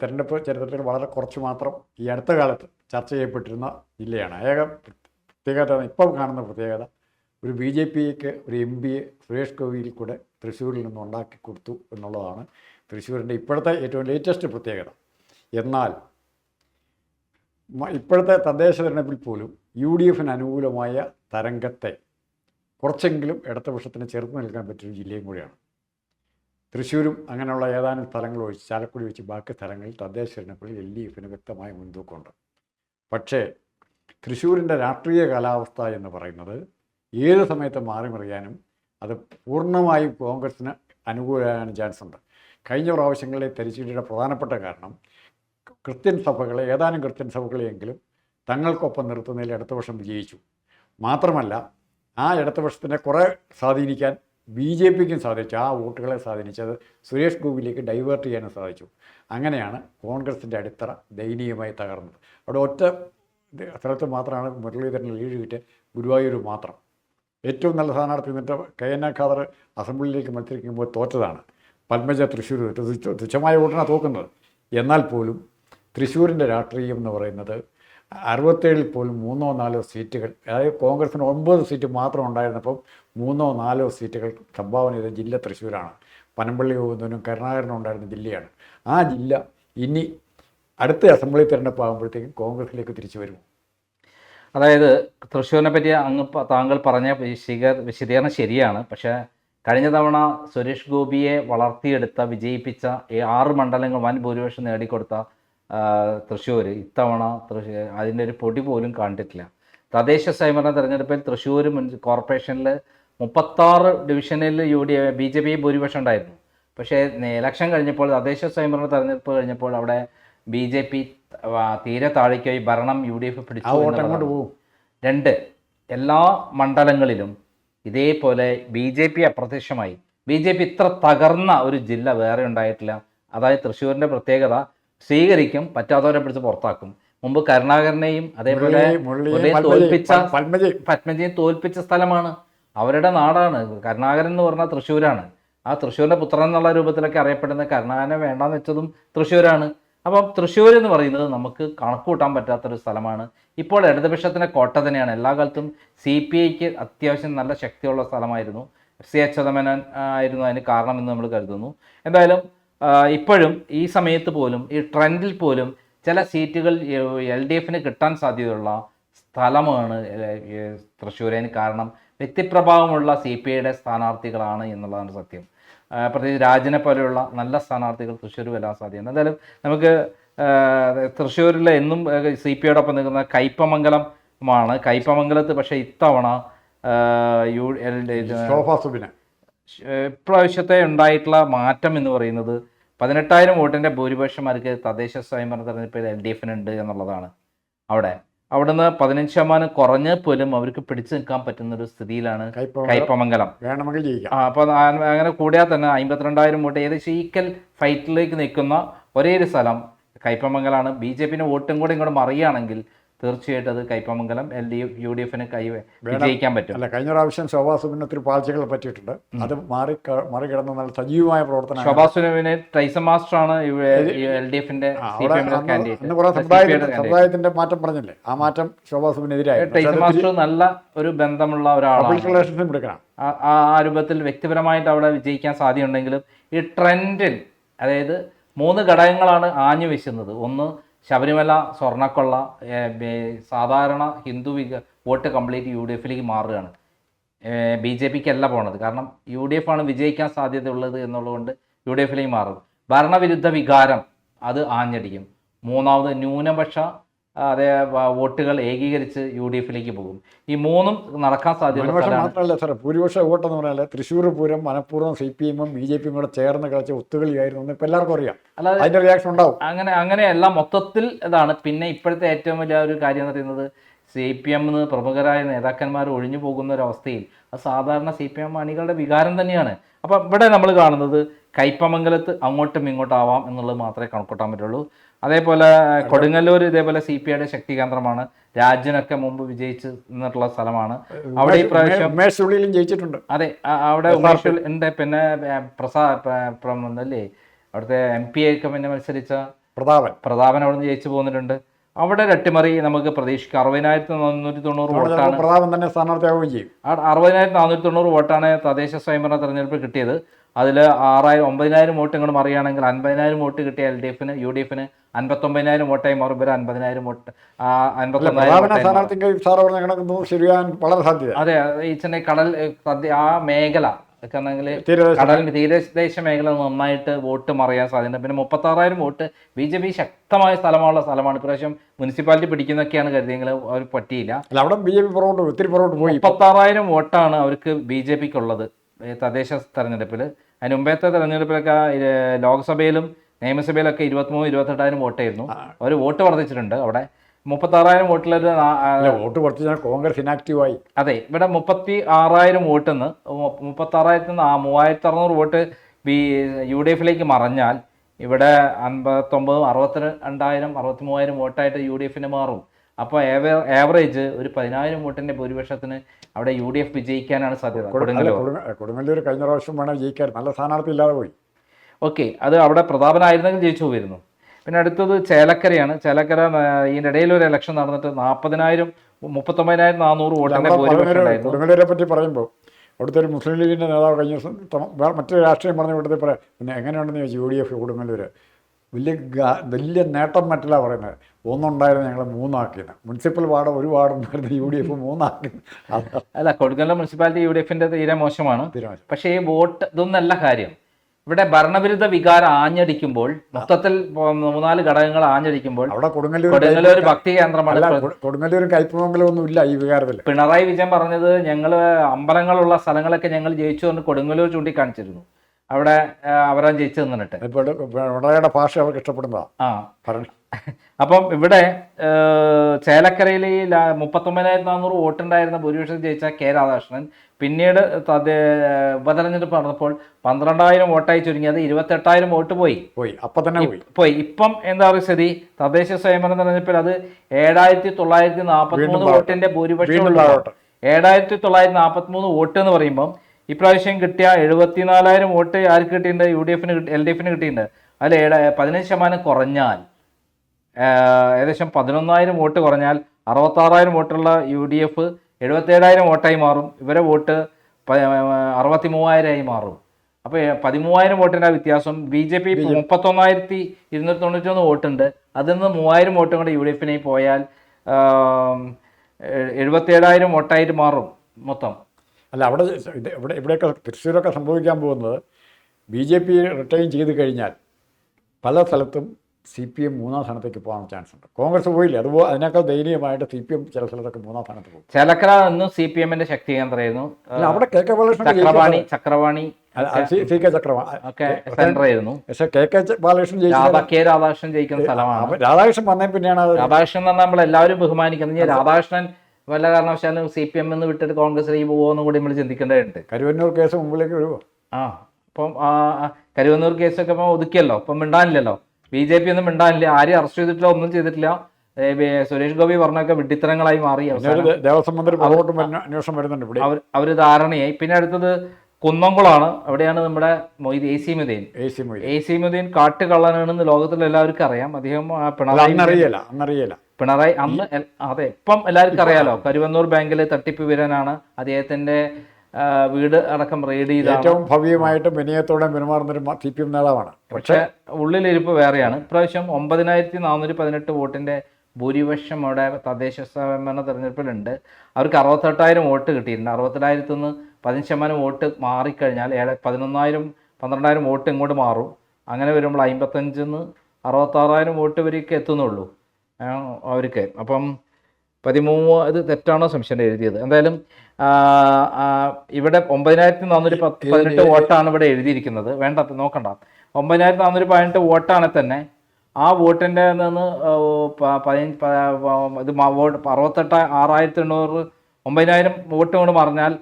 തെരഞ്ഞെടുപ്പ് ചരിത്രത്തിൽ വളരെ കുറച്ച് മാത്രം ഈ അടുത്ത കാലത്ത് ചർച്ച ചെയ്യപ്പെട്ടിരുന്ന ജില്ലയാണ്. ഏക പ്രത്യേകത ഇപ്പം കാണുന്ന പ്രത്യേകത ഒരു ബി ജെ പിക്ക് ഒരു എം പിയെ സുരേഷ് ഗോപിയിൽ കൂടെ തൃശ്ശൂരിൽ നിന്ന് ഉണ്ടാക്കി കൊടുത്തു എന്നുള്ളതാണ് തൃശ്ശൂരിന്റെ ഇപ്പോഴത്തെ ഏറ്റവും ലേറ്റസ്റ്റ് പ്രത്യേകത. എന്നാൽ ഇപ്പോഴത്തെ തദ്ദേശ തെരഞ്ഞെടുപ്പിൽ പോലും യു ഡി എഫിന് അനുകൂലമായ തരംഗത്തെ കുറച്ചെങ്കിലും ഇടതുപക്ഷത്തിന് ചെറുത്ത് നിൽക്കാൻ പറ്റിയൊരു ജില്ലയും കൂടിയാണ്. തൃശ്ശൂരും അങ്ങനെയുള്ള ഏതാനും സ്ഥലങ്ങൾ ഒഴിച്ച് ചാലക്കുടി ഒഴിച്ച് ബാക്കി സ്ഥലങ്ങളിൽ തദ്ദേശ തിരഞ്ഞെടുപ്പിൽ എൽ ഡി എഫിന് വ്യക്തമായ മുൻതൂക്കമുണ്ട്. പക്ഷേ തൃശ്ശൂരിന്റെ രാഷ്ട്രീയ കാലാവസ്ഥ എന്ന് പറയുന്നത് ഏത് സമയത്ത് മാറി മറിയാനും അത് പൂർണമായും കോൺഗ്രസിന് അനുകൂലമാകാൻ ചാൻസ് ഉണ്ട് കഴിഞ്ഞ പ്രാവശ്യങ്ങളിലെ തെരച്ചിലിയുടെ പ്രധാനപ്പെട്ട കാരണം ക്രിസ്ത്യൻ സഭകളെ ഏതാനും ക്രിസ്ത്യൻ സഭകളെയെങ്കിലും തങ്ങൾക്കൊപ്പം നിർത്തുന്നതിൽ ഇടതുപക്ഷം വിജയിച്ചു. മാത്രമല്ല ആ ഇടതുപക്ഷത്തിനെ കുറേ സ്വാധീനിക്കാൻ ബി ജെ പിക്കും സാധിച്ചു. ആ വോട്ടുകളെ സ്വാധീനിച്ചത് സുരേഷ് ഗോപിയിലേക്ക് ഡൈവേർട്ട് ചെയ്യാനും സാധിച്ചു. അങ്ങനെയാണ് കോൺഗ്രസിന്റെ അടിത്തറ ദയനീയമായി തകർന്നത്. അവിടെ ഒറ്റ സ്ഥലത്ത് മാത്രമാണ് മുരളീധരൻ ലീഡ് കിട്ടിയ ഗുരുവായൂർ മാത്രം. ഏറ്റവും നല്ല സ്ഥാനാർത്ഥി എന്നിട്ട് കെ എൻ എ ഖാദർ അസംബ്ലിയിലേക്ക് മത്സരിക്കുമ്പോൾ തോറ്റതാണ്. പത്മജ തൃശ്ശൂർ തുച്ഛമായ വോട്ടിനാണ് തോക്കുന്നത്. എന്നാൽ പോലും തൃശ്ശൂരിന്റെ രാഷ്ട്രീയം എന്ന് പറയുന്നത് അറുപത്തേഴിൽ പോലും മൂന്നോ നാലോ സീറ്റുകൾ അതായത് കോൺഗ്രസിന് ഒൻപത് സീറ്റ് മാത്രം ഉണ്ടായിരുന്നപ്പം മൂന്നോ നാലോ സീറ്റുകൾ സംഭാവന ചെയ്ത ജില്ല തൃശ്ശൂരാണ്. പനമ്പള്ളി പോകുന്നതിനും കരുണാകരനും ഉണ്ടായിരുന്ന ജില്ലയാണ്. ആ ജില്ല ഇനി അടുത്ത അസംബ്ലി തിരഞ്ഞെടുപ്പ് ആകുമ്പോഴത്തേക്കും കോൺഗ്രസിലേക്ക് തിരിച്ചു വരും അതായത് തൃശ്ശൂരിനെ പറ്റി അങ്ങ് താങ്കൾ പറഞ്ഞ വിശദീകരണം ശരിയാണ്. പക്ഷേ കഴിഞ്ഞ തവണ സുരേഷ് ഗോപിയെ വളർത്തിയെടുത്ത വിജയിപ്പിച്ച ഈ ആറ് മണ്ഡലങ്ങൾ വൻ ഭൂരിപക്ഷം നേടിക്കൊടുത്ത തൃശ്ശൂർ ഇത്തവണ തൃശ്ശൂർ അതിന്റെ ഒരു പൊടി പോലും കണ്ടിട്ടില്ല. തദ്ദേശ സ്വയംഭരണ തെരഞ്ഞെടുപ്പിൽ തൃശ്ശൂർ മുൻ കോർപ്പറേഷനിൽ മുപ്പത്താറ് ഡിവിഷനിൽ U D B J P ഭൂരിപക്ഷം ഉണ്ടായിരുന്നു. പക്ഷേ ഇലക്ഷൻ കഴിഞ്ഞപ്പോൾ തദ്ദേശ സ്വയംഭരണ തെരഞ്ഞെടുപ്പ് കഴിഞ്ഞപ്പോൾ അവിടെ ബി ജെ പി തീരെ താഴേക്കായി ഭരണം യു ഡി എഫ് പിടിച്ചു രണ്ട് എല്ലാ മണ്ഡലങ്ങളിലും ഇതേപോലെ ബി ജെ പി അപ്രത്യക്ഷമായി. ബി ജെ പി ഇത്ര തകർന്ന ഒരു ജില്ല വേറെ ഉണ്ടായിട്ടില്ല. അതായത് തൃശ്ശൂരിന്റെ പ്രത്യേകത സ്വീകരിക്കും പറ്റാത്തവരെ പിടിച്ച് പുറത്താക്കും. മുമ്പ് കരുണാകരനെയും അതേപോലെ തോൽപ്പിച്ച പത്മജയും. തോൽപ്പിച്ച സ്ഥലമാണ്. അവരുടെ നാടാണ്. കരുണാകരൻ എന്ന് പറഞ്ഞാൽ തൃശ്ശൂരാണ്. ആ തൃശ്ശൂരിന്റെ പുത്രൻ എന്നുള്ള രൂപത്തിലൊക്കെ അറിയപ്പെടുന്ന കരുണാകരനെ വേണ്ടാന്ന് വെച്ചതും തൃശ്ശൂരാണ്. അപ്പം തൃശ്ശൂർ എന്ന് പറയുന്നത് നമുക്ക് കണക്കൂട്ടാൻ പറ്റാത്തൊരു സ്ഥലമാണ്. ഇപ്പോൾ ഇടതുപക്ഷത്തിന്റെ കോട്ട തന്നെയാണ്. എല്ലാ കാലത്തും സി പി ഐക്ക് അത്യാവശ്യം നല്ല ശക്തിയുള്ള സ്ഥലമായിരുന്നു. സി അച്യുതമേനോൻ ആയിരുന്നു അതിന് കാരണമെന്ന് നമ്മൾ കരുതുന്നു. എന്തായാലും ഇപ്പോഴും ഈ സമയത്ത് പോലും ഈ ട്രെൻഡിൽ പോലും ചില സീറ്റുകൾ എൽ ഡി എഫിന് കിട്ടാൻ സാധ്യതയുള്ള സ്ഥലമാണ് തൃശ്ശൂരേന് കാരണം വ്യക്തിപ്രഭാവമുള്ള സി പി ഐയുടെ സ്ഥാനാർത്ഥികളാണ് എന്നുള്ളതാണ് സത്യം. പ്രത്യേകിച്ച് രാജനെ പോലെയുള്ള നല്ല സ്ഥാനാർത്ഥികൾ തൃശ്ശൂർ വരാൻ സാധ്യതയുണ്ട്. എന്തായാലും നമുക്ക് തൃശ്ശൂരിലെ എന്നും സി പി ഐയോടൊപ്പം നിൽക്കുന്ന കയ്പമംഗലമാണ്. കയ്പമംഗലത്ത് പക്ഷേ ഇത്തവണ യു എൽ ഡി ഇപ്രാവശ്യത്തെ ഉണ്ടായിട്ടുള്ള മാറ്റം എന്ന് പറയുന്നത് പതിനെട്ടായിരം വോട്ടിന്റെ ഭൂരിപക്ഷമാർക്ക് തദ്ദേശ സ്വയംഭരണ തെരഞ്ഞെടുപ്പിൽ എൽ ഡി എഫിനുണ്ട് എന്നുള്ളതാണ്. അവിടെ അവിടുന്ന് പതിനഞ്ച് ശതമാനം കുറഞ്ഞ പോലും അവർക്ക് പിടിച്ചു നിൽക്കാൻ പറ്റുന്ന ഒരു സ്ഥിതിയിലാണ് കൈപ്പമംഗലം. കയ്പമംഗലം അപ്പോൾ അങ്ങനെ കൂടിയാൽ തന്നെ അമ്പത്തിരണ്ടായിരം വോട്ട് ഏകദേശം ഈക്വൽ ഫൈറ്റിലേക്ക് നിൽക്കുന്ന ഒരേ ഒരു സ്ഥലം കൈപ്പമംഗലാണ്. ബി ജെ പിന്നെ വോട്ടും കൂടെ ഇങ്ങോട്ട് മറിയുകയാണെങ്കിൽ തീർച്ചയായിട്ടും അത് Kaipamangalam L D U D എഫിന് കൈ വിജയിക്കാൻ പറ്റും. അല്ല കഴിഞ്ഞ പ്രാവശ്യം ശോഭാ സുബിന് ഒത്തിരി പാഴ്ചകൾ പറ്റിയിട്ടുണ്ട്. അത് മാറി മറികടന്ന നല്ല സജീവമായ പ്രവർത്തനം ശോഭാ സുരവിനെ ട്രൈസ മാസ്റ്റർ ആണ് എൽ ഡി എഫിന്റെ സമുദായത്തിന്റെ മാറ്റം പറഞ്ഞില്ലേ? ആ മാറ്റം ശോഭാ സുബിനെതിരായി ട്രൈസ മാസ്റ്റർ നല്ല ഒരു ബന്ധമുള്ള ഒരാളാണ്. ആ- രൂപത്തിൽ വ്യക്തിപരമായിട്ട് അവിടെ വിജയിക്കാൻ സാധ്യതയുണ്ടെങ്കിലും ഈ ട്രെൻഡിൽ അതായത് മൂന്ന് ഘടകങ്ങളാണ് ആഞ്ഞു വീശുന്നത്. ഒന്ന് ശബരിമല സ്വർണക്കൊള്ള സാധാരണ ഹിന്ദു വിക വോട്ട് കംപ്ലീറ്റ് യു ഡി എഫിലേക്ക് മാറുകയാണ്. ബി ജെ പിക്ക് അല്ല പോണത്. കാരണം യു ഡി എഫ് ആണ് വിജയിക്കാൻ സാധ്യതയുള്ളത് എന്നുള്ളതുകൊണ്ട് യു ഡി എഫിലേക്ക് മാറും ഭരണവിരുദ്ധ വികാരം അത് ആഞ്ഞടിക്കും. മൂന്നാമത് ന്യൂനപക്ഷ അതേ വോട്ടുകൾ ഏകീകരിച്ച് യു ഡി എഫിലേക്ക് പോകും. ഈ മൂന്നും നടക്കാൻ സാധ്യത മാത്രമല്ല സാറേ. ഭൂരിപക്ഷ വോട്ടെന്ന് പറഞ്ഞാൽ തൃശ്ശൂർ പൂരം മനഃപൂർവം സി പി എമ്മും ബി ജെ പിയും കൂടെ ചേർന്ന് കളിച്ച ഒത്തുകളിയായിരുന്നു ഇപ്പം എല്ലാവർക്കും അറിയാം. അല്ലാതെ അതിന്റെ റിയാക്ഷൻ ഉണ്ടാവും. അങ്ങനെ അങ്ങനെയല്ല മൊത്തത്തിൽ ഇതാണ്. പിന്നെ ഇപ്പോഴത്തെ ഏറ്റവും വലിയ ഒരു കാര്യം എന്ന് പറയുന്നത് സി പി എമ്മിന്ന് പ്രമുഖരായ നേതാക്കന്മാർ ഒഴിഞ്ഞു പോകുന്ന ഒരു അവസ്ഥയിൽ അത് സാധാരണ സി പി എം അണികളുടെ വികാരം തന്നെയാണ്. അപ്പം ഇവിടെ നമ്മൾ കാണുന്നത് കയ്പമംഗലത്ത് അങ്ങോട്ടും ഇങ്ങോട്ടും ആവാം എന്നുള്ളത് മാത്രമേ കണക്കൂട്ടാൻ പറ്റുള്ളൂ. അതേപോലെ കൊടുങ്ങല്ലൂർ ഇതേപോലെ സി പി ഐയുടെ ശക്തി കേന്ദ്രമാണ് രാജ്യനൊക്കെ മുമ്പ് വിജയിച്ച് നിന്നിട്ടുള്ള സ്ഥലമാണ്. അവിടെ ഈ പ്രാവശ്യം ജയിച്ചിട്ടുണ്ട്. അതെ അവിടെ ഉമേഷ് ഉണ്ട്. പിന്നെ പ്രസാ പ്ര- പ്ര- അല്ലേ അവിടുത്തെ എം പി ഒക്കെ പിന്നെ മത്സരിച്ച പ്രതാപൻ. പ്രതാപൻ അവിടെ നിന്ന് ജയിച്ചു പോന്നിട്ടുണ്ട്. അവിടെ രട്ടിമറി നമുക്ക് പ്രതീക്ഷിക്കാം. അറുപതിനായിരത്തി നാനൂറ്റി തൊണ്ണൂറ് വോട്ടാണ് പ്രതാപൻ തന്നെ സ്ഥാനാർത്ഥിയാവുകയും ചെയ്യും. അറുപതിനായിരത്തി നാനൂറ്റി തൊണ്ണൂറ് വോട്ടാണ് തദ്ദേശ സ്വയംഭരണ തെരഞ്ഞെടുപ്പ് കിട്ടിയത്. അതിൽ ആറായിരം ഒമ്പതിനായിരം വോട്ട് ഇങ്ങോട്ട് മറിയുകയാണെങ്കിൽ അൻപതിനായിരം വോട്ട് കിട്ടിയ എൽ ഡി എഫിന് യു ഡി എഫിന് അൻപത്തൊമ്പതിനായിരം വോട്ടായി മാറും ഇവർ അൻപതിനായിരം വോട്ട് അൻപത്തൊന്നായിരം വളരെ സാധ്യത. അതെ ഈ ചെന്നൈ കടൽ സദ്യ ആ മേഖല ഒക്കെയാണെങ്കിൽ കടൽ തീരദേശ. മേഖല നന്നായിട്ട് വോട്ട് മറിയാൻ സാധ്യത പിന്നെ മുപ്പത്താറായിരം വോട്ട് ബി ജെ പി ശക്തമായ സ്ഥലമുള്ള സ്ഥലമാണ്. ഇപ്രാവശ്യം മുനിസിപ്പാലിറ്റി പിടിക്കുന്നൊക്കെയാണ് കരുതിയെങ്കിൽ അവർ പറ്റിയില്ല. അവിടെ ബി ജെ പി പുറകോട്ട് ഒത്തിരി പുറകോട്ട് പോയി. മുപ്പത്താറായിരം വോട്ടാണ് അവർക്ക് ബി ജെ പിക്ക് ഉള്ളത് തദ്ദേശ തെരഞ്ഞെടുപ്പിൽ അതിന് മുമ്പത്തെ തെരഞ്ഞെടുപ്പിലൊക്കെ ലോക്സഭയിലും നിയമസഭയിലൊക്കെ ഇരുപത്തിമൂന്ന് ഇരുപത്തെട്ടായിരം വോട്ടായിരുന്നു. അവർ വോട്ട് വർദ്ധിച്ചിട്ടുണ്ട്. അവിടെ മുപ്പത്താറായിരം വോട്ടിലൊരു വോട്ട് വർദ്ധിച്ചാൽ കോൺഗ്രസ് ഇനാക്റ്റീവായി അതെ ഇവിടെ മുപ്പത്തി ആറായിരം വോട്ടിൽ നിന്ന് മുപ്പത്തി ആറായിരത്തി നിന്ന് മൂവായിരത്തി അറുന്നൂറ് വോട്ട് ബി യു ഡി എഫിലേക്ക് മറഞ്ഞാൽ ഇവിടെ അൻപത്തൊമ്പതും അറുപത്തി രണ്ടായിരം അറുപത്തി മൂവായിരം വോട്ടായിട്ട് യു ഡി എഫിന് മാറും. അപ്പോൾ ആവറേജ് ഒരു പതിനായിരം വോട്ടിന്റെ ഭൂരിപക്ഷത്തിന് അവിടെ യു ഡി എഫ് വിജയിക്കാനാണ് സാധ്യത കൊടുങ്ങല്ലൂർ കഴിഞ്ഞ പ്രാവശ്യം വേണം ജയിക്കാൻ നല്ല സ്ഥാനാർത്ഥി ഇല്ലാതെ പോയി. ഓക്കെ അത് അവിടെ പ്രതാപനായിരുന്നെങ്കിൽ ജയിച്ചു പോയിരുന്നു. പിന്നെ അടുത്തത് ചേലക്കരയാണ്. ചേലക്കര ഇടയിൽ ഒരു ഇലക്ഷൻ നടന്നിട്ട് നാൽപ്പതിനായിരം മുപ്പത്തൊമ്പതിനായിരം നാനൂറ് വോട്ടിന്റെ കൊടുങ്ങല്ലൂരെ പറ്റി പറയുമ്പോൾ അവിടുത്തെ ഒരു മുസ്ലിം ലീഗിന്റെ നേതാവ് കഴിഞ്ഞ മറ്റൊരു രാഷ്ട്രീയം പറഞ്ഞ കൂട്ടത്തിൽ പറയാം പിന്നെ എങ്ങനെയുണ്ടെന്ന് ചോദിച്ചു യു ഡി എഫ് കൊടുങ്ങല്ലൂർ വലിയ വലിയ നേട്ടം മറ്റല്ല പറയുന്നത്. ഒന്നുണ്ടായിരുന്നു ഞങ്ങൾ മൂന്നാക്കിയത് മുനിസിപ്പൽ വാർഡ് ഒരു വാർഡുണ്ടായിരുന്നു യു ഡി എഫ് മൂന്നാക്കി അല്ല കൊടുങ്ങല്ല മുനിസിപ്പാലിറ്റി യു ഡി എഫിന്റെ തീരെ മോശമാണ് പക്ഷേ ഈ വോട്ട് ഇതൊന്നല്ല കാര്യം. ഇവിടെ ഭരണവിരുദ്ധ വികാരം ആഞ്ഞടിക്കുമ്പോൾ മൊത്തത്തിൽ മൂന്നാൽ ഘടകങ്ങൾ ആഞ്ഞടിക്കുമ്പോൾ അവിടെ കൊടുങ്ങല്ലൂർ കൊടുങ്ങല്ലൂർ ഭക്തി കേന്ദ്രമാണ് കൊടുങ്ങല്ലൂർ കൈപ്പമംഗലം ഒന്നും ഇല്ല ഈ വികാരത്തിൽ പിണറായി വിജയൻ പറഞ്ഞത് ഞങ്ങൾ അമ്പലങ്ങളുള്ള സ്ഥലങ്ങളൊക്കെ ഞങ്ങൾ ജയിച്ചു എന്ന് കൊടുങ്ങല്ലൂർ ചൂണ്ടിക്കാണിച്ചിരുന്നു. അവിടെ അവരാൻ അവരാ ജയിച്ചു നിന്നിട്ട്. ഇപ്പോൾ പിണറായിയുടെ ഭാഷ അവർക്ക് ഇഷ്ടപ്പെടുന്നതാണ് ആ. അപ്പം ഇവിടെ ചേലക്കരയിൽ ഈ മുപ്പത്തൊമ്പതിനായിരത്തി നാനൂറ് വോട്ടുണ്ടായിരുന്ന ഭൂരിപക്ഷം ജയിച്ച കെ രാധാകൃഷ്ണൻ പിന്നീട് ഉപതെരഞ്ഞെടുപ്പ് നടന്നപ്പോൾ പന്ത്രണ്ടായിരം വോട്ടായി ചുരുങ്ങിയത് ഇരുപത്തെട്ടായിരം വോട്ട് പോയി. പോയി. അപ്പം തന്നെ പോയി. പോയി. ഇപ്പം എന്താ പറയുക സ്ഥിതി? തദ്ദേശ സ്വയംഭരണ തെരഞ്ഞെടുപ്പിൽ അത് ഏഴായിരത്തി തൊള്ളായിരത്തി നാൽപ്പത്തി മൂന്ന് വോട്ടിന്റെ ഭൂരിപക്ഷം. ഏഴായിരത്തി തൊള്ളായിരത്തി നാൽപ്പത്തി മൂന്ന് വോട്ട് എന്ന് പറയുമ്പം ഇപ്രാവശ്യം കിട്ടിയ എഴുപത്തിനാലായിരം വോട്ട് ആർക്ക് കിട്ടിയിട്ടുണ്ട്? യു ഡി എഫിന് എൽ ഡി എഫിന് കിട്ടിയിട്ടുണ്ട്. അതിൽ ഏഴ പതിനഞ്ച് ശതമാനം കുറഞ്ഞാൽ ഏകദേശം പതിനൊന്നായിരം വോട്ട് കുറഞ്ഞാൽ അറുപത്താറായിരം വോട്ടുള്ള യു ഡി എഫ് എഴുപത്തേഴായിരം വോട്ടായി മാറും. ഇവരെ വോട്ട് അറുപത്തി മൂവായിരമായി മാറും. അപ്പോൾ പതിമൂവായിരം വോട്ടിന്റെ വ്യത്യാസം ബി ജെ പി മുപ്പത്തൊന്നായിരത്തി ഇരുന്നൂറ്റി തൊണ്ണൂറ്റൊന്ന് വോട്ടുണ്ട്. അതിൽ നിന്ന് മൂവായിരം വോട്ടും കൂടെ യു ഡി എഫിനായി പോയാൽ എഴുപത്തേഴായിരം വോട്ടായിട്ട് മാറും മൊത്തം. അല്ല അവിടെ ഇവിടെ ഇവിടെയൊക്കെ തൃശ്ശൂരൊക്കെ സംഭവിക്കാൻ പോകുന്നത് ബി ജെ പി റിട്ടൈൻ ചെയ്ത് കഴിഞ്ഞാൽ പല സ്ഥലത്തും സി പി എം മൂന്നാം സ്ഥാനത്തേക്ക് പോകാൻ ചാൻസ് ഉണ്ട് കോൺഗ്രസ് പോയില്ല? അതുപോലെ അതിനേക്കാൾ ദയനീയമായിട്ട് സി പി എം ചില സ്ഥലത്തൊക്കെ മൂന്നാം സ്ഥാനത്ത് പോകും. ചേലക്കര എന്നും സി പി എമ്മിന്റെ ശക്തി കേന്ദ്രമായിരുന്നു. അല്ല അവിടെ K K Balakrishnan Chakravani Chakravani C K Chakravani പക്ഷേ K K Balakrishnan K Radhakrishnan ജയിക്കുന്ന സ്ഥലമാണ്. രാധാകൃഷ്ണൻ വന്നേ പിന്നെയാണ് രാധാകൃഷ്ണൻ എന്ന് നമ്മൾ എല്ലാവരും ബഹുമാനിക്കുന്നത്. രാധാകൃഷ്ണൻ വല്ല കാരണവശാലും സി പി എം എന്ന് വിട്ടിട്ട് കോൺഗ്രസിലേക്ക് പോകുമെന്ന് കൂടി നമ്മൾ ചിന്തിക്കേണ്ടതുണ്ട്. കരുവന്നൂർ കേസ് മുമ്പിലേക്ക് വരുമോ ആ അപ്പം കരുവന്നൂർ കേസൊക്കെ ഇപ്പം ഒതുക്കിയല്ലോ ഇപ്പം മിണ്ടാനില്ലല്ലോ. ബി ജെ പി ഒന്നും മിണ്ടാനില്ല ആരും അറസ്റ്റ് ചെയ്തിട്ടില്ല ഒന്നും ചെയ്തിട്ടില്ല. സുരേഷ് ഗോപി പറഞ്ഞൊക്കെ വിഡിത്തരങ്ങളായി മാറി ദേവസ്വം മന്ത്രി അന്വേഷണം വരുന്നുണ്ട് ഇവിടെ. അവർ അവർ ധാരണയായി. പിന്നെ അടുത്തത് കുന്നംകുളാണ്. അവിടെയാണ് നമ്മുടെ Moidu A C Moideen. A C Moideen. കാട്ടുകള്ളനാണെന്ന് ലോകത്തിൽ എല്ലാവർക്കും അറിയാം. അദ്ദേഹം പിണറായി അറിയില്ല പിണറായി അന്ന് അതെ ഇപ്പം എല്ലാവർക്കും അറിയാലോ കരുവന്നൂർ ബാങ്കിൽ തട്ടിപ്പ് വീരനാണ് അദ്ദേഹത്തിന്റെ വീട് അടക്കം റെയ്ഡ് ചെയ്ത ഏറ്റവും ഭവ്യമായിട്ടും വിനയത്തോടെ പെരുമാറുന്നൊരു സി പി എം നേതാവാണ്. പക്ഷേ ഉള്ളിലിരിപ്പ് വേറെയാണ്. ഇപ്രാവശ്യം ഒമ്പതിനായിരത്തി നാനൂറ്റി പതിനെട്ട് വോട്ടിന്റെ ഭൂരിപക്ഷം അവിടെ തദ്ദേശ സ്വയംഭരണ തെരഞ്ഞെടുപ്പിലുണ്ട്. അവർക്ക് അറുപത്തെട്ടായിരം വോട്ട് കിട്ടിയിട്ടുണ്ട്. അറുപത്തെട്ടായിരത്തി നിന്ന് പതിനഞ്ച് ശതമാനം വോട്ട് മാറിക്കഴിഞ്ഞാൽ ഏഴ് പതിനൊന്നായിരം പന്ത്രണ്ടായിരം വോട്ട് ഇങ്ങോട്ട് മാറും. അങ്ങനെ വരുമ്പോൾ അമ്പത്തഞ്ചിന്ന് അറുപത്താറായിരം വോട്ട് വരെയൊക്കെ എത്തുന്നുള്ളൂ. അവർക്ക്. അപ്പം പതിമൂന്ന് ഇത് തെറ്റാണോ സംശയം എഴുതിയത്? എന്തായാലും ഇവിടെ ഒമ്പതിനായിരത്തി നാനൂറ്റി പത്ത് പതിനെട്ട് വോട്ടാണ് ഇവിടെ എഴുതിയിരിക്കുന്നത്. വേണ്ട നോക്കണ്ട. ഒമ്പതിനായിരത്തി നാനൂറ്റി പതിനെട്ട് വോട്ടാണ് തന്നെ ആ വോട്ടിന്റെ നിന്ന് ഇത് വോട്ട് അറുപത്തെട്ട് ആറായിരത്തി എണ്ണൂറ് ഒമ്പതിനായിരം വോട്ട് കൊണ്ട് പറഞ്ഞാൽ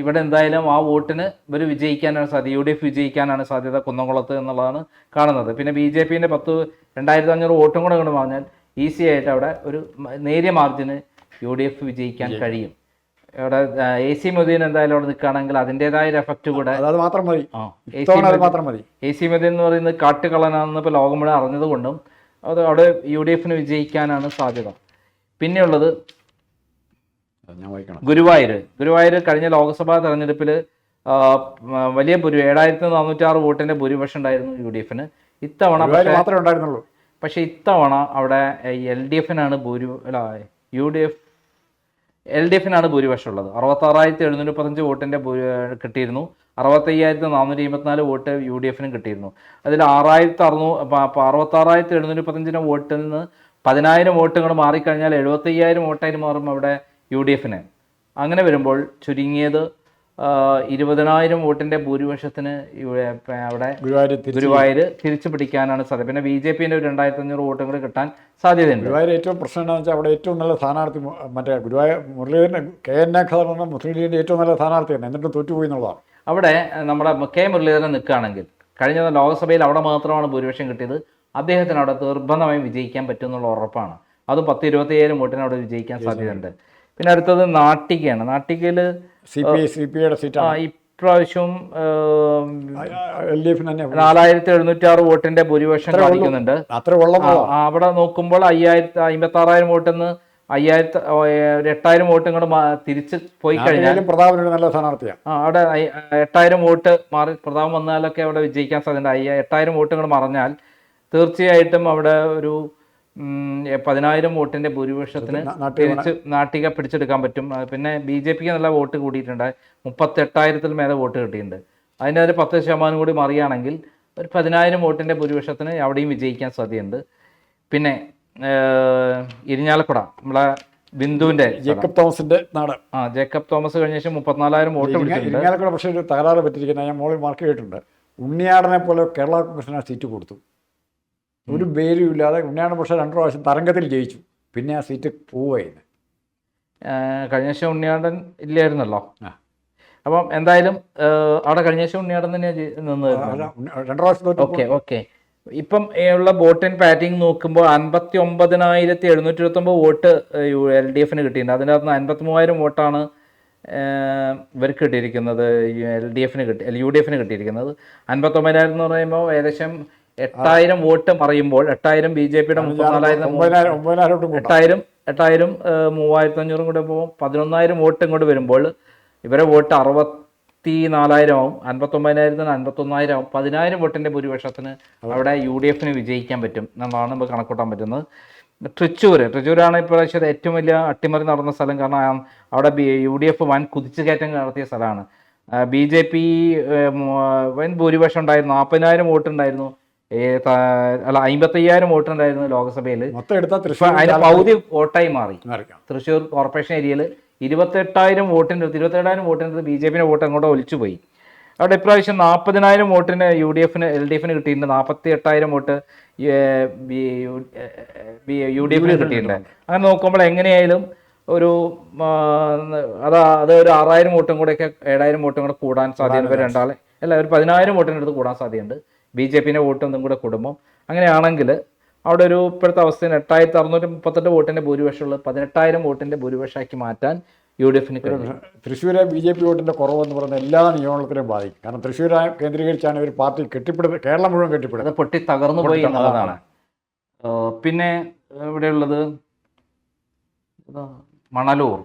ഇവിടെ എന്തായാലും ആ വോട്ടിന് ഇവർ വിജയിക്കാനാണ് സാധ്യത. യു ഡി എഫ് വിജയിക്കാനാണ് സാധ്യത കുന്നംകുളത്ത് എന്നുള്ളതാണ് കാണുന്നത്. പിന്നെ ബി ജെ പിന്റെ പത്ത് രണ്ടായിരത്തി അഞ്ഞൂറ് വോട്ടും കൂടെ കൊണ്ട് പറഞ്ഞാൽ ഈസി ആയിട്ട് അവിടെ ഒരു നേരിയ മാർജിന് യു ഡി എഫ് വിജയിക്കാൻ കഴിയും. അവിടെ എ സി മൊദീൻ എന്തായാലും അവിടെ നിൽക്കുകയാണെങ്കിൽ അതിന്റെതായ ഒരു എഫക്റ്റ് കൂടെ അത് മാത്രം മതി. മാത്രം മതി. എ സി മൊദീൻ എന്ന് പറയുന്നത് കാട്ടുകളനാണെന്ന് ഇപ്പോൾ ലോകം മുഴുവൻ അറിഞ്ഞത് കൊണ്ടും അത് അവിടെ യു ഡി എഫിന് വിജയിക്കാനാണ് സാധ്യത. പിന്നെയുള്ളത് ഗുരുവായൂർ. ഗുരുവായൂർ കഴിഞ്ഞ ലോക്സഭാ തെരഞ്ഞെടുപ്പിൽ വലിയ ഭൂരി ഏഴായിരത്തി നാനൂറ്റാറ് വോട്ടിന്റെ ഭൂരിപക്ഷം ഉണ്ടായിരുന്നു യു ഡി എഫിന്. ഇത്തവണ മാത്രമേ ഉണ്ടായിരുന്നുള്ളൂ. പക്ഷേ ഇത്തവണ അവിടെ എൽ ഡി എഫിനാണ് ഭൂരി അല്ല U D F L D എഫിനാണ് ഭൂരിപക്ഷം ഉള്ളത് അറുപത്താറായിരത്തി എഴുന്നൂറ്റി പതിനഞ്ച് വോട്ടിന്റെ കിട്ടിയിരുന്നു. അറുപത്തയ്യായിരത്തി നാനൂറ്റി ഇരുപത്തിനാല് വോട്ട് യു ഡി എഫിനും കിട്ടിയിരുന്നു. അതിൽ ആറായിരത്തി അറുന്നൂ അറുപത്താറായിരത്തി എഴുന്നൂറ്റി പതിനഞ്ചിന് വോട്ടിൽ നിന്ന് പതിനായിരം വോട്ടുകൾ മാറിക്കഴിഞ്ഞാൽ എഴുപത്തയ്യായിരം വോട്ടായി മാറും അവിടെ യു ഡി എഫിന്. അങ്ങനെ വരുമ്പോൾ ചുരുങ്ങിയത് ഇരുപതിനായിരം വോട്ടിന്റെ ഭൂരിപക്ഷത്തിന് ഇവിടെ അവിടെ ഗുരുവായൂർ തിരിച്ച് പിടിക്കാനാണ് സാധ്യത. പിന്നെ ബി ജെ പിന്റെ ഒരു രണ്ടായിരത്തി അഞ്ഞൂറ് വോട്ടും കൂടി കിട്ടാൻ സാധ്യതയുണ്ട്. ഗുരുവായൂർ ഏറ്റവും പ്രശ്നം എന്താണെന്ന് വെച്ചാൽ അവിടെ ഏറ്റവും നല്ല സ്ഥാനാർത്ഥി മറ്റേ Guruvayur Muraleedharan K N A Khader എന്ന മുസ്ലിം ലീഗിന്റെ ഏറ്റവും നല്ല സ്ഥാനാർത്ഥിയാണ്. എന്നിട്ടും തോറ്റുപോയി എന്നുള്ളതാണ്. അവിടെ നമ്മുടെ കെ മുരളീധരൻ നിൽക്കുകയാണെങ്കിൽ കഴിഞ്ഞ ലോക്സഭയിൽ അവിടെ മാത്രമാണ് ഭൂരിപക്ഷം കിട്ടിയത്. അദ്ദേഹത്തിന് അവിടെ നിർബന്ധമായും വിജയിക്കാൻ പറ്റും എന്നുള്ള ഉറപ്പാണ്. അത് പത്ത് ഇരുപത്തിയേഴ് വോട്ടിന് അവിടെ വിജയിക്കാൻ സാധ്യതയുണ്ട്. പിന്നെ അടുത്തത് നാട്ടികയാണ്. നാട്ടികയിൽ സി പി സി പി ഐയുടെ സീറ്റാണ് ഇപ്രാവശ്യം എൽ ഡി എഫിന് തന്നെ നാലായിരത്തി എഴുന്നൂറ്റി ആറ് വോട്ടിന്റെ ഭൂരിപക്ഷം കാണിക്കുന്നുണ്ട്. അത്ര അവിടെ നോക്കുമ്പോൾ അയ്യായിരത്തി അമ്പത്തി ആറായിരം വോട്ടെന്ന് അയ്യായിരത്തി എട്ടായിരം വോട്ട് ഇങ്ങോട്ട് തിരിച്ച് പോയി കഴിഞ്ഞാൽ പ്രതാപൻ നല്ല സ്ഥാനാർത്ഥിയാണ്. അവിടെ എട്ടായിരം വോട്ട് മാറി പ്രതാപം വന്നാലൊക്കെ അവിടെ വിജയിക്കാൻ സാധ്യത എട്ടായിരം വോട്ട് ഇങ്ങോട്ട് മറഞ്ഞാൽ തീർച്ചയായിട്ടും അവിടെ ഒരു പതിനായിരം വോട്ടിന്റെ ഭൂരിപക്ഷത്തിന് നാട്ടിക പിടിച്ചെടുക്കാൻ പറ്റും. പിന്നെ ബി ജെ പിക്ക് നല്ല വോട്ട് കൂടിയിട്ടുണ്ട്. മുപ്പത്തി എട്ടായിരത്തിൽ മേലെ വോട്ട് കിട്ടിയിട്ടുണ്ട്. അതിന്റെ ഒരു പത്ത് ശതമാനം കൂടി മറിയുകയാണെങ്കിൽ ഒരു പതിനായിരം വോട്ടിന്റെ ഭൂരിപക്ഷത്തിന് അവിടെയും വിജയിക്കാൻ സാധ്യതയുണ്ട്. പിന്നെ ഇരിഞ്ഞാലക്കുട നമ്മളെ ബിന്ദുവിന്റെ. ജേക്കബ് തോമസിന്റെ നാട്. ആ ജേക്കബ് തോമസ് കഴിഞ്ഞ ശേഷം മുപ്പത്തിനാലായിരം വോട്ട് ഇരിഞ്ഞാലക്കുട പക്ഷേ ഒരു തകരാറ് പറ്റിയിരിക്കുന്ന ഞാൻ മോളിൽ മാർക്ക് ചെയ്തിട്ടുണ്ട് ഉണ്ണിയാടനെ പോലെ കേരള കോൺഗ്രസിന് സീറ്റ് കൊടുത്തു. ഒരു പേരും ഇല്ലാതെ ഉണ്ണിയാണ് പക്ഷേ രണ്ടു പ്രാവശ്യം തരംഗത്തിൽ ജയിച്ചു. പിന്നെ ആ സീറ്റ് പോവുകയായിരുന്നു ഏഹ് കഴിഞ്ഞ ശേഷം ഉണ്ണിയാടൻ ഇല്ലായിരുന്നല്ലോ. അപ്പം എന്തായാലും അവിടെ കഴിഞ്ഞ ശേഷം ഉണ്ണിയാടൻ തന്നെയാണ് നിന്നത് ഓക്കെ ഓക്കെ. ഇപ്പം ഉള്ള ഉള്ള ആൻഡ് പാറ്റിംഗ് നോക്കുമ്പോൾ അൻപത്തി ഒമ്പതിനായിരത്തി എഴുന്നൂറ്റി ഇരുപത്തൊമ്പത് വോട്ട് എൽ ഡി എഫിന് കിട്ടിയിട്ടുണ്ട്. അതിന്റെ അകത്ത് അൻപത്തി മൂവായിരം വോട്ടാണ് ഇവർക്ക് കിട്ടിയിരിക്കുന്നത് എൽ ഡി എഫിന് കിട്ടി യു ഡി എഫിന് കിട്ടിയിരിക്കുന്നത്. അൻപത്തൊമ്പതിനായിരം എന്ന് പറയുമ്പോൾ ഏകദേശം എട്ടായിരം വോട്ട് മറിയുമ്പോൾ എട്ടായിരം ബി ജെ പിയുടെ എട്ടായിരം എട്ടായിരം മൂവായിരത്തി അഞ്ഞൂറും കൂടെ പോകും. പതിനൊന്നായിരം വോട്ട് ഇങ്ങോട്ട് വരുമ്പോൾ ഇവരെ വോട്ട് അറുപത്തി നാലായിരം ആവും. അൻപത്തൊമ്പതിനായിരത്തിന് അൻപത്തൊന്നായിരം ആവും. പതിനായിരം വോട്ടിന്റെ ഭൂരിപക്ഷത്തിന് അവിടെ യു ഡി എഫിന് വിജയിക്കാൻ പറ്റും എന്നുള്ളതാണ് നമുക്ക് കണക്കൂട്ടാൻ പറ്റുന്നത്. തൃശ്ശൂർ തൃശ്ശൂരാണ് ഇപ്രാവശ്യത്തെ ഏറ്റവും വലിയ അട്ടിമറി നടന്ന സ്ഥലം. കാരണം അവിടെ ബി യു ഡി എഫ് വൻ കുതിച്ചുകയറ്റം നടത്തിയ സ്ഥലമാണ്. ബി ജെ പി വൻ ഭൂരിപക്ഷം ഉണ്ടായിരുന്നു. നാൽപ്പതിനായിരം വോട്ട് ഉണ്ടായിരുന്നു. ഏ, ത- അല്ല അമ്പത്തയ്യായിരം വോട്ട് ഉണ്ടായിരുന്നു ലോക്സഭയിൽ. അതിന്റെ പകുതി വോട്ടായി മാറി. തൃശൂർ തൃശ്ശൂർ കോർപ്പറേഷൻ ഏരിയയിൽ ഇരുപത്തെട്ടായിരം വോട്ടിന്റെ അടുത്ത് ഇരുപത്തേഴായിരം വോട്ടിന്റെ അടുത്ത് ബി ജെ പിന്റെ വോട്ട് അങ്ങോട്ട് ഒലിച്ചു പോയി അവിടെ ഇപ്രാവശ്യം നാൽപ്പതിനായിരം വോട്ടിന് യു ഡി എഫിന് എൽ ഡി എഫിന് കിട്ടിയിട്ടുണ്ട്. നാൽപ്പത്തി എട്ടായിരം വോട്ട് യു ഡി എഫിന് കിട്ടിയിട്ടുണ്ട്. അങ്ങനെ നോക്കുമ്പോൾ എങ്ങനെയായാലും ഒരു അതാ അത് ഒരു ആറായിരം വോട്ടും കൂടെയൊക്കെ ഏഴായിരം വോട്ടും കൂടെ കൂടാൻ സാധ്യത രണ്ടാളെ അല്ല ഒരു പതിനായിരം വോട്ടിന്റെ അടുത്ത് കൂടാൻ സാധ്യതയുണ്ട്. ബി ജെ പിന്റെ വോട്ടും ഇതും കൂടെ കുടുംബം. അങ്ങനെയാണെങ്കിൽ അവിടെ ഒരു ഇപ്പോഴത്തെ അവസ്ഥയിൽ എട്ടായിരത്തി അറുന്നൂറ്റി മുപ്പത്തെട്ട് വോട്ടിന്റെ ഭൂരിപക്ഷമുള്ള പതിനെട്ടായിരം വോട്ടിന്റെ ഭൂരിപക്ഷമാക്കി മാറ്റാൻ യു ഡി എഫിന് തൃശ്ശൂരെ ബി ജെ പി വോട്ടിന്റെ കുറവെന്ന് പറയുന്ന എല്ലാ നിയമങ്ങൾക്കും ബാധിക്കും. കാരണം തൃശ്ശൂർ കേന്ദ്രീകരിച്ചാണ് ഒരു പാർട്ടി കെട്ടിപ്പിടുന്നത് കേരളം മുഴുവൻ അത് പൊട്ടി തകർന്നു പോയി. എന്നുള്ളതാണ് പിന്നെ ഇവിടെയുള്ളത് മണലൂർ.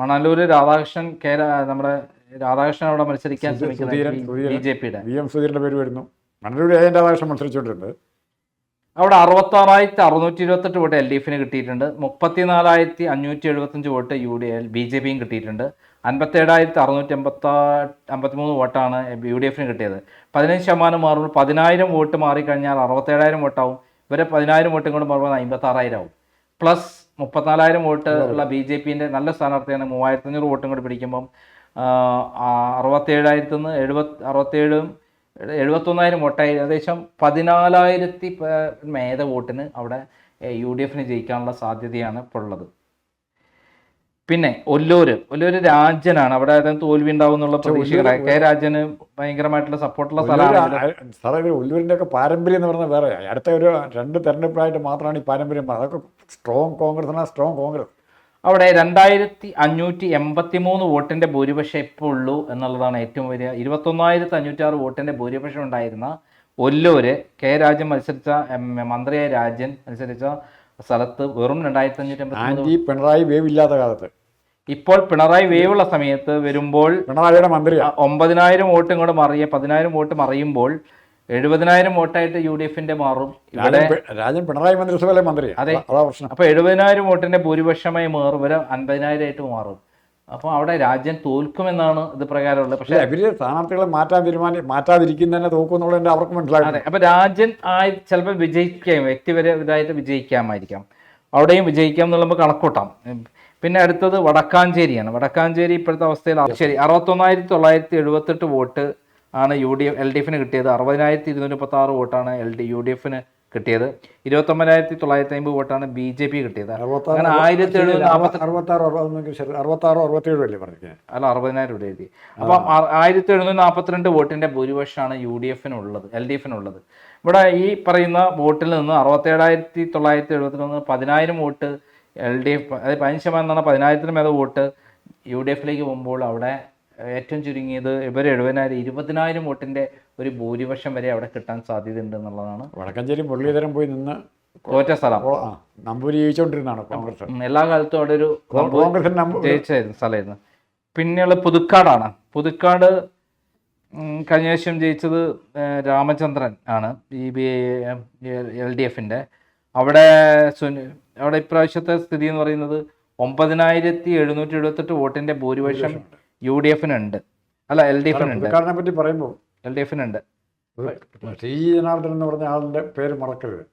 മണലൂർ രാധാകൃഷ്ണൻ കേര നമ്മുടെ രാധാകൃഷ്ണൻ അവിടെ മത്സരിക്കാൻ ശ്രമിക്കുന്നത്. ബി ജെ പിയുടെ. വി എം സുധീറിന്റെ പേര് വരുന്നു. മണ്ണൂർ ആവശ്യം മത്സരിച്ചുകൊണ്ടിരുന്നത് അവിടെ അറുപത്താറായിരത്തി അറുന്നൂറ്റി ഇരുപത്തെട്ട് വോട്ട് എൽ ഡി എഫിന് കിട്ടിയിട്ടുണ്ട്. മുപ്പത്തിനാലായിരത്തി അഞ്ഞൂറ്റി എഴുപത്തഞ്ച് vote U D L B J പിയും കിട്ടിയിട്ടുണ്ട്. അൻപത്തേഴായിരത്തി അറുന്നൂറ്റി അമ്പത്താ അമ്പത്തിമൂന്ന് വോട്ടാണ് യു ഡി എഫിന് കിട്ടിയത്. പതിനഞ്ച് ശതമാനം മാറുമ്പോൾ പതിനായിരം വോട്ട് മാറിക്കഴിഞ്ഞാൽ അറുപത്തേഴായിരം വോട്ടാവും. ഇവരെ പതിനായിരം വോട്ടും കൂടെ മാറുമ്പോൾ അമ്പത്താറായിരം ആവും പ്ലസ് മുപ്പത്തിനാലായിരം വോട്ട് ഉള്ള ബി ജെ പിന്റെ നല്ല സ്ഥാനാർത്ഥിയാണ് മൂവായിരത്തഞ്ഞൂറ് വോട്ടും കൂടി പിടിക്കുമ്പം അറുപത്തേഴായിരത്തി നിന്ന് എഴുപത്തി അറുപത്തേഴും എഴുപത്തൊന്നായിരം വോട്ടായി. ഏകദേശം പതിനാലായിരത്തി മേത മേധ വോട്ടിന് അവിടെ യു ഡി എഫിന് ജയിക്കാനുള്ള സാധ്യതയാണ് ഇപ്പോൾ ഉള്ളത്. പിന്നെ ഒല്ലൂര്. ഒല്ലൂര് രാജനാണ്. അവിടെ തോൽവി ഉണ്ടാവും എന്നുള്ള പ്രതീക്ഷകളെ. കെ രാജന് ഭയങ്കരമായിട്ടുള്ള സപ്പോർട്ടുള്ള സ്ഥലമാണ് സാറേ ഒല്ലൂരിന്റെ ഒക്കെ പാരമ്പര്യം എന്ന് പറഞ്ഞാൽ വേറെ. അടുത്ത ഒരു രണ്ട് തെരഞ്ഞെടുപ്പായിട്ട് മാത്രമാണ് ഈ പാരമ്പര്യം. അതൊക്കെ സ്ട്രോങ് കോൺഗ്രസ് ആണ് സ്ട്രോങ് കോൺഗ്രസ്. അവിടെ രണ്ടായിരത്തി അഞ്ഞൂറ്റി എൺപത്തി മൂന്ന് വോട്ടിന്റെ ഭൂരിപക്ഷം ഇപ്പോൾ ഉള്ളൂ എന്നുള്ളതാണ് ഏറ്റവും വലിയ ഇരുപത്തൊന്നായിരത്തി അഞ്ഞൂറ്റി ആറ് വോട്ടിന്റെ ഭൂരിപക്ഷം ഉണ്ടായിരുന്ന ഒല്ലൂര്. കെ രാജൻ മത്സരിച്ച മന്ത്രിയായ രാജൻ മത്സരിച്ച സ്ഥലത്ത് വെറും രണ്ടായിരത്തി അഞ്ഞൂറ്റി എൺപത്തി പിണറായി വേവ് ഇല്ലാത്ത കാലത്ത്. ഇപ്പോൾ പിണറായി വേവുള്ള സമയത്ത് വരുമ്പോൾ പിണറായിയുടെ മന്ത്രി ഒമ്പതിനായിരം വോട്ടും കൂടെ മറിയ പതിനായിരം വോട്ട് മറിയുമ്പോൾ എഴുപതിനായിരം വോട്ടായിട്ട് യു ഡി എഫിന്റെ മാറും ഇവിടെ രാജൻ പിണറായി മന്ത്രിസഭയിലെ മന്ത്രി? അതെ. അപ്പൊ എഴുപതിനായിരം വോട്ടിന്റെ ഭൂരിപക്ഷമായി മാറും. വരെ അൻപതിനായിരം ആയിട്ട് മാറും. അപ്പൊ അവിടെ രാജ്യം തോൽക്കുമെന്നാണ് ഇത് പ്രകാരമുള്ളത്. പക്ഷെ അവർ സ്ഥാനാർത്ഥികളെ മാറ്റാൻ തീരുമാനി മാറ്റാതിരിക്കുന്നതന്നെ തോക്കുന്നുള്ളതിന്റെ അവർക്ക് മനസ്സിലാകും അതെ. അപ്പൊ രാജൻ ആയി ചിലപ്പോൾ വിജയിക്കാം വ്യക്തിപരമായിട്ട് വിജയിക്കാമായിരിക്കാം. അവിടെയും വിജയിക്കാം എന്നുള്ള നമുക്ക് കണക്കൂട്ടാം. പിന്നെ അടുത്തത് വടക്കാഞ്ചേരിയാണ്. വടക്കാഞ്ചേരി ഇപ്പോഴത്തെ അവസ്ഥയിൽ ശരി അറുപത്തൊന്നായിരത്തി തൊള്ളായിരത്തി എഴുപത്തെട്ട് വോട്ട് ആണ് U D F L D എഫിന് കിട്ടിയത്. അറുപതിനായിരത്തി ഇരുന്നൂറ്റി മുപ്പത്തി ആറ് വോട്ടാണ് എൽ ഡി യു ഡി എഫിന് കിട്ടിയത്. ഇരുപത്തൊമ്പതിനായിരത്തി തൊള്ളായിരത്തി അമ്പത് വോട്ടാണ് ബി ജെ പി കിട്ടിയത്. അങ്ങനെ ആയിരത്തി എഴുന്നൂറ്റി അല്ലേ അറുപതിനായിരം ഇവിടെ എഴുതി. അപ്പം ആയിരത്തി എഴുന്നൂറ്റി നാൽപ്പത്തിരണ്ട് വോട്ടിന്റെ ഭൂരിപക്ഷമാണ് യു ഡി എഫിനുള്ളത് എൽ ഡി എഫിനുള്ളത്. ഇവിടെ ഈ പറയുന്ന വോട്ടിൽ നിന്ന് അറുപത്തേഴായിരത്തി തൊള്ളായിരത്തി എഴുപത്തി ഒന്ന് പതിനായിരം വോട്ട് എൽ ഡി എഫ് അതായത് പതിനഞ്ച് ശതമാനം എന്നാണ് പതിനായിരത്തിന് മേലെ വോട്ട് യു ഡി എഫിലേക്ക് പോകുമ്പോൾ അവിടെ ഏറ്റവും ചുരുങ്ങിയത് ഇവർ എഴുപതിനായിരം ഇരുപതിനായിരം വോട്ടിന്റെ ഒരു ഭൂരിപക്ഷം വരെ അവിടെ കിട്ടാൻ സാധ്യതയുണ്ട് എന്നുള്ളതാണ്. വടക്കഞ്ചേരി മുരളീധരൻ പോയി നിന്ന് തോറ്റ സ്ഥലം. നമ്പൂരി ജയിച്ചുകൊണ്ടിരുന്നതാണ് കോൺഗ്രസ്. എല്ലാ കാലത്തും അവിടെ ഒരു കോൺഗ്രസ് ജയിച്ചായിരുന്നു സ്ഥലമായിരുന്നു. പിന്നെയുള്ള പുതുക്കാടാണ്. പുതുക്കാട് കഴിഞ്ഞ പ്രാവശ്യം ജയിച്ചത് രാമചന്ദ്രൻ ആണ് ഈ ബി എൽ ഡി എഫിന്റെ അവിടെ സുനി അവിടെ ഇപ്രാവശ്യത്തെ സ്ഥിതി എന്ന് പറയുന്നത് ഒമ്പതിനായിരത്തി എഴുന്നൂറ്റി എഴുപത്തെട്ട് വോട്ടിന്റെ ഭൂരിപക്ഷം യു ഡി എഫിനുണ്ട്. അല്ല എൽ ഡി എഫിനുണ്ട്. പറ്റി പറയുമ്പോൾ എൽ ഡി എഫിനുണ്ട്. ശ്രീ ജനാർദ്ദൻ എന്ന് പറഞ്ഞ ആളിന്റെ പേര് മറക്കരുത്.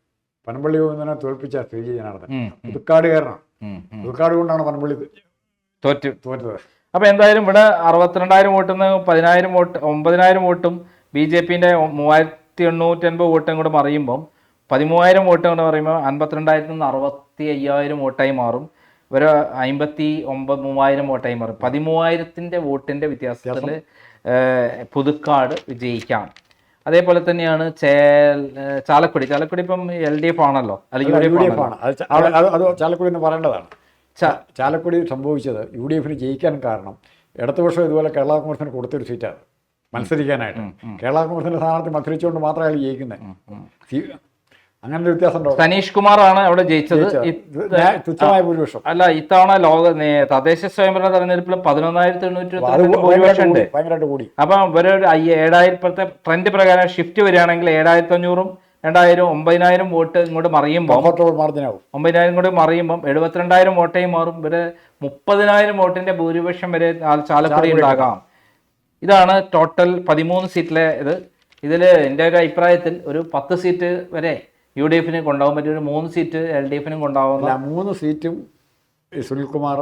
പനമ്പള്ളി ഗോവിന്ദനെ തോൽപ്പിച്ച ശ്രീ ജനാർദ്ദൻ പുതുക്കാടുകാരനാണ്. പുതുക്കാട് കൊണ്ടാണ് പനമ്പള്ളി തോറ്റു. തോറ്റത്. അപ്പൊ എന്തായാലും ഇവിടെ അറുപത്തിരണ്ടായിരം വോട്ടിൽ നിന്ന് പതിനായിരം വോട്ട് ഒമ്പതിനായിരം വോട്ടും ബി ജെ പിന്റെ മൂവായിരത്തി എണ്ണൂറ്റി അൻപത് വോട്ടും കൂടെ മറിയുമ്പം പതിമൂവായിരം വോട്ടും കൂടെ പറയുമ്പോൾ അൻപത്തിരണ്ടായിരത്തി നിന്ന് അറുപത്തി അയ്യായിരം വോട്ടായി മാറും. ഒരു അമ്പത്തി ഒമ്പത് മൂവായിരം വോട്ടായി മാറും. പതിമൂവായിരത്തിന്റെ വോട്ടിന്റെ വ്യത്യാസത്തിൽ പുതുക്കാട് വിജയിക്കാം. അതേപോലെ തന്നെയാണ് ചാലക്കുടി. ചാലക്കുടി ഇപ്പം എൽ ഡി എഫ് ആണല്ലോ? അല്ലെങ്കിൽ യു ഡി എഫ് ആണ്. അത് ചാലക്കുടി എന്ന് പറയേണ്ടതാണ്. ചാലക്കുടി സംഭവിച്ചത് യു ഡി എഫിന് ജയിക്കാൻ കാരണം ഇടതുപക്ഷം ഇതുപോലെ കേരള കോൺഗ്രസിന് കൊടുത്തൊരു സീറ്റാണ്. മത്സരിക്കാനായിട്ട്. കേരള കോൺഗ്രസിന്റെ സ്ഥാനാർത്ഥി മത്സരിച്ചുകൊണ്ട് മാത്രമേ അയാൾ ജയിക്കുന്നത് അങ്ങനെ ഒരു വ്യത്യാസം കുമാർ ആണ് അവിടെ ജയിച്ചത്. തുച്ഛമായ ഭൂരിപക്ഷം. അല്ല ഇത്തവണ ലോക തദ്ദേശ സ്വയംഭരണ തെരഞ്ഞെടുപ്പിൽ പതിനൊന്നായിരത്തി എണ്ണൂറ്റി ഭൂരിപക്ഷം ഉണ്ട്. കൂടി അപ്പൊ ഇവരൊരു ഏഴായിരത്തെ ട്രെൻഡ് പ്രകാരം ഷിഫ്റ്റ് വരികയാണെങ്കിൽ ഏഴായിരത്തി അഞ്ഞൂറും രണ്ടായിരം ഒമ്പതിനായിരം വോട്ട് ഇങ്ങോട്ട് മറിയുമ്പോൾ ഒമ്പതിനായിരം കൂടി മറിയുമ്പോൾ എഴുപത്തിരണ്ടായിരം വോട്ടേയും മാറും. ഇവർ മുപ്പതിനായിരം വോട്ടിന്റെ ഭൂരിപക്ഷം വരെ ചാലക്കുടി ഉണ്ടാകാം. ഇതാണ് ടോട്ടൽ പതിമൂന്ന് സീറ്റിലെ ഇത്. ഇതിൽ എന്റെ ഒരു അഭിപ്രായത്തിൽ ഒരു പത്ത് സീറ്റ് വരെ യു ഡി എഫിന് കൊണ്ടുപോകാൻ പറ്റിയ ഒരു മൂന്ന് സീറ്റ് എൽ ഡി എഫിനും അല്ല മൂന്ന് സീറ്റും സുനിൽകുമാർ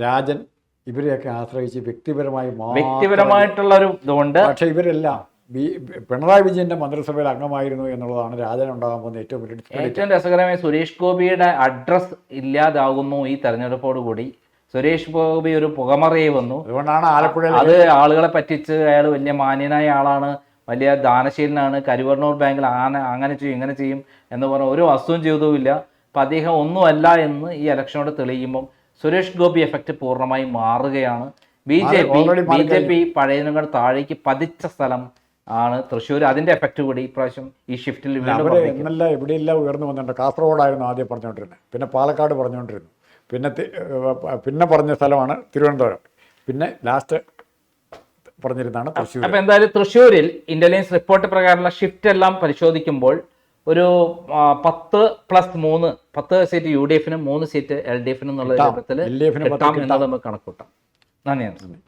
രാജൻ ഇവരെയൊക്കെ ആശ്രയിച്ച് വ്യക്തിപരമായി വ്യക്തിപരമായിട്ടുള്ള ഒരു ഇതുകൊണ്ട് പക്ഷേ ഇവരെല്ലാം ബി- പിണറായി വിജയന്റെ മന്ത്രിസഭയിൽ അംഗമായിരുന്നു എന്നുള്ളതാണ് രാജൻ ഉണ്ടാകാൻ പോകുന്ന ഏറ്റവും വലിയ ഏറ്റവും രസകരമായ സുരേഷ് ഗോപിയുടെ അഡ്രസ് ഇല്ലാതാകുന്നു ഈ തെരഞ്ഞെടുപ്പോട് കൂടി. സുരേഷ് ഗോപി ഒരു പുകമറയെ വന്നു. അതുകൊണ്ടാണ് ആലപ്പുഴ അത് ആളുകളെ പറ്റിച്ച് അയാൾ വലിയ മാന്യനായ ആളാണ്. വലിയ ദാനശീലനാണ് കരുവണ്ണൂർ ബാങ്കിൽ ആന അങ്ങനെ ചെയ്യും ഇങ്ങനെ ചെയ്യും എന്ന് പറഞ്ഞ ഒരു വസ്തുവും ചെയ്തതുമില്ല അപ്പം അദ്ദേഹം ഒന്നുമല്ല എന്ന് ഈ ഇലക്ഷനോട് തെളിയുമ്പം സുരേഷ് ഗോപി എഫക്റ്റ് പൂർണമായി മാറുകയാണ്. B J P B J P പഴയതിനേക്കാൾ താഴേക്ക് പതിച്ച സ്ഥലം ആണ് തൃശ്ശൂർ. അതിന്റെ എഫക്റ്റ് കൂടി ഇപ്രാവശ്യം ഈ ഷിഫ്റ്റിൽ. എന്നെല്ലാം എവിടെയെല്ലാം ഉയർന്നു വന്നിട്ടുണ്ട്. കാസർഗോഡായിരുന്നു ആദ്യം പറഞ്ഞുകൊണ്ടിരുന്നത്. പിന്നെ പാലക്കാട് പറഞ്ഞുകൊണ്ടിരുന്നു. പിന്നെ പിന്നെ പറഞ്ഞ സ്ഥലമാണ് തിരുവനന്തപുരം. പിന്നെ ലാസ്റ്റ് പറഞ്ഞിരുന്നതാണ് തൃശ്ശൂർ അപ്പൊ എന്തായാലും തൃശ്ശൂരിൽ ഇന്റലിജൻസ് റിപ്പോർട്ട് പ്രകാരമുള്ള ഷിഫ്റ്റ് എല്ലാം പരിശോധിക്കുമ്പോൾ ഒരു പത്ത് പ്ലസ് മൂന്ന് പത്ത് സീറ്റ് യു ഡി എഫിനും മൂന്ന് സീറ്റ് എൽ ഡി എഫിനും എന്നുള്ള രൂപത്തിൽ. എന്നുള്ളത് നമുക്ക് കണക്കൂട്ടാം. നന്ദി നന്ദി.